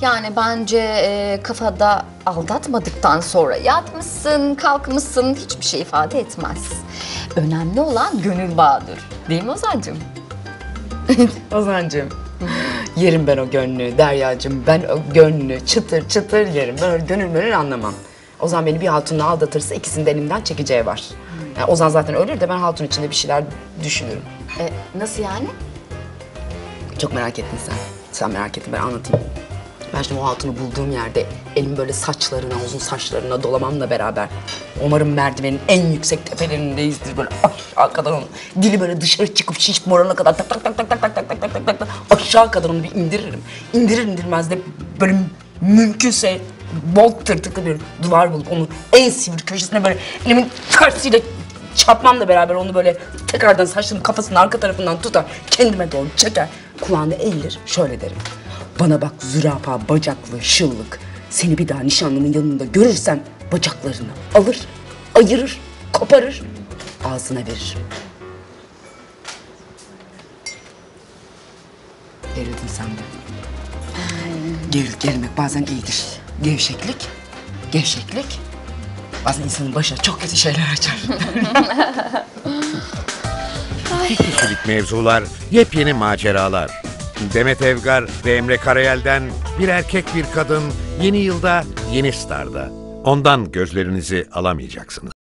Yani bence e, kafada aldatmadıktan sonra yatmışsın, kalkmışsın hiçbir şey ifade etmez. Önemli olan gönül bağıdır. Değil mi Ozan'cığım? Ozancığım. yerim ben o gönlü Deryacığım. Ben o gönlü çıtır çıtır yerim. Ben öyle gönül mönül anlamam. Ozan beni bir hatunla aldatırsa ikisini de elimden çekeceği var. Yani Ozan zaten ölür de ben hatun içinde bir şeyler düşünürüm. E, nasıl yani? Çok merak ettin sen. Sen merak ettin ben anlatayım. Ben şimdi o hatunu bulduğum yerde elimi böyle saçlarına, uzun saçlarına dolamamla beraber umarım merdivenin en yüksek tepelerindeizdir böyle aşağı kadar onu. Dili böyle dışarı çıkıp şiş morana kadar tak tak tak tak tak tak tak tak tak tak tak aşağı kadar onu bir indiririm. İndirir indirmez de böyle mümkünse bol tırtıklı bir duvar bulup onu en sivri köşesine böyle elimin tersiyle çarpmamla beraber onu böyle tekrardan saçlarının kafasının arka tarafından tutar, kendime doğru çeker, kulağında eğilir, şöyle derim. Bana bak zürafa, bacaklı, şıllık. Seni bir daha nişanlının yanında görürsem bacaklarını alır, ayırır, koparır, ağzına verir. Gerildin sen de. Geril, gerilmek bazen iyidir. Gevşeklik, gevşeklik bazen insanın başına çok kötü şeyler açar. Kişilik mevzular, yepyeni maceralar. Demet Evgar ve Emre Karayel'den bir erkek bir kadın yeni yılda yeni starda. Ondan gözlerinizi alamayacaksınız.